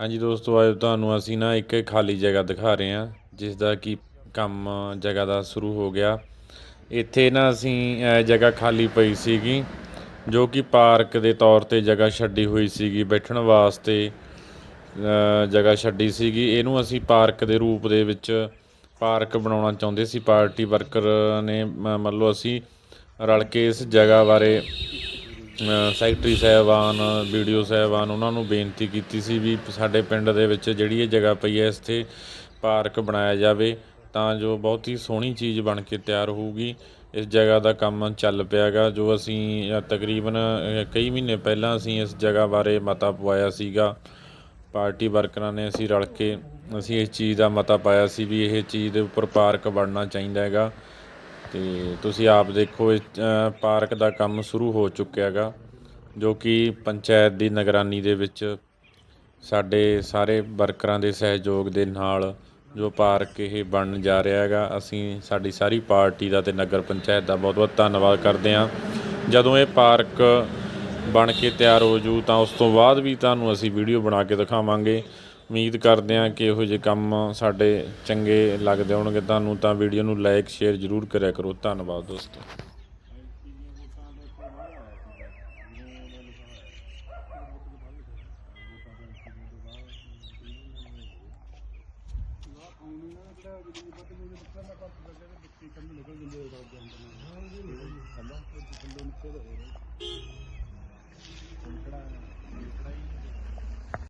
ਹਾਂਜੀ ਦੋਸਤੋ, ਅੱਜ ਤੁਹਾਨੂੰ ਅਸੀਂ ਨਾ ਇੱਕ ਖਾਲੀ ਜਗ੍ਹਾ ਦਿਖਾ ਰਹੇ ਹਾਂ ਜਿਸ ਦਾ ਕਿ ਕੰਮ ਜਗ੍ਹਾ ਦਾ ਸ਼ੁਰੂ ਹੋ ਗਿਆ। ਇੱਥੇ ਨਾ ਅਸੀਂ ਜਗ੍ਹਾ ਖਾਲੀ ਪਈ ਸੀਗੀ, ਜੋ ਕਿ ਪਾਰਕ ਦੇ ਤੌਰ ਤੇ ਜਗ੍ਹਾ ਛੱਡੀ ਹੋਈ ਸੀਗੀ, ਬੈਠਣ ਵਾਸਤੇ ਜਗ੍ਹਾ ਛੱਡੀ ਸੀਗੀ। ਇਹਨੂੰ ਅਸੀਂ ਪਾਰਕ ਦੇ ਰੂਪ ਦੇ ਵਿੱਚ ਪਾਰਕ ਬਣਾਉਣਾ ਚਾਹੁੰਦੇ ਸੀ। ਪਾਰਟੀ ਵਰਕਰ ਨੇ ਮੰਨ ਲਓ ਅਸੀਂ ਰਲ ਕੇ ਇਸ ਜਗ੍ਹਾ ਬਾਰੇ ਸੈਕਟਰੀ ਸਾਹਿਬਾਨ ਵੀਡੀਓ ਸਾਹਿਬਾਨ, ਉਹਨਾਂ ਨੂੰ ਬੇਨਤੀ ਕੀਤੀ ਸੀ ਵੀ ਸਾਡੇ ਪਿੰਡ ਦੇ ਵਿੱਚ ਜਿਹੜੀ ਇਹ ਜਗ੍ਹਾ ਪਈ ਹੈ, ਇੱਥੇ ਪਾਰਕ ਬਣਾਇਆ ਜਾਵੇ ਤਾਂ ਜੋ ਬਹੁਤ ਹੀ ਸੋਹਣੀ ਚੀਜ਼ ਬਣ ਕੇ ਤਿਆਰ ਹੋਊਗੀ। ਇਸ ਜਗ੍ਹਾ ਦਾ ਕੰਮ ਚੱਲ ਪਿਆਗਾ, ਜੋ ਅਸੀਂ ਤਕਰੀਬਨ ਕਈ ਮਹੀਨੇ ਪਹਿਲਾਂ ਅਸੀਂ ਇਸ ਜਗ੍ਹਾ ਬਾਰੇ ਮਤਾ ਪਵਾਇਆ ਸੀਗਾ। ਪਾਰਟੀ ਵਰਕਰਾਂ ਨੇ ਅਸੀਂ ਰਲ ਕੇ ਅਸੀਂ ਇਸ ਚੀਜ਼ ਦਾ ਮਤਾ ਪਾਇਆ ਸੀ ਵੀ ਇਹ ਚੀਜ਼ ਦੇ ਉੱਪਰ ਪਾਰਕ ਬਣਨਾ ਚਾਹੀਦਾ ਹੈਗਾ। ਤੇ ਤੁਸੀਂ ਆਪ ਦੇਖੋ ਇਹ ਪਾਰਕ ਦਾ ਕੰਮ ਸ਼ੁਰੂ ਹੋ ਚੁੱਕਿਆ ਹੈਗਾ ਜੋ ਕਿ ਪੰਚਾਇਤ ਦੀ ਨਿਗਰਾਨੀ ਦੇ ਵਿੱਚ ਸਾਡੇ ਸਾਰੇ ਵਰਕਰਾਂ ਦੇ ਸਹਿਯੋਗ ਦੇ ਨਾਲ ਜੋ ਪਾਰਕ ਇਹ ਬਣਨ ਜਾ ਰਿਹਾ ਹੈਗਾ ਅਸੀਂ ਸਾਡੀ ਸਾਰੀ ਪਾਰਟੀ ਦਾ ਤੇ ਨਗਰ ਪੰਚਾਇਤ ਦਾ ਬਹੁਤ ਬਹੁਤ ਧੰਨਵਾਦ ਕਰਦੇ ਹਾਂ। ਜਦੋਂ ਇਹ ਪਾਰਕ ਬਣ ਕੇ ਤਿਆਰ ਹੋ ਜੂ ਤਾਂ ਉਸ ਤੋਂ ਬਾਅਦ ਵੀ ਤੁਹਾਨੂੰ ਅਸੀਂ ਵੀਡੀਓ ਬਣਾ ਕੇ ਦਿਖਾਵਾਂਗੇ। ਉਮੀਦ ਕਰਦੇ ਹਾਂ ਕਿ ਇਹੋ ਜਿਹੇ ਕੰਮ ਸਾਡੇ ਚੰਗੇ ਲੱਗਦੇ ਹੋਣਗੇ। ਤੁਹਾਨੂੰ ਤਾਂ ਵੀਡੀਓ ਨੂੰ ਲਾਈਕ ਸ਼ੇਅਰ ਜ਼ਰੂਰ ਕਰਿਆ ਕਰੋ। ਧੰਨਵਾਦ ਦੋਸਤੋ। ਕੰਮ ਨਿਕਲ ਜਾਂਦੇ ਹੋ ਤਾਂ ਜਾਂਦੇ ਨੇ ਹਾਂ ਜੀ ਥੱਲੇ ਥੱਲੇ ਨਿਕਲ ਹੋ ਰਿਹਾ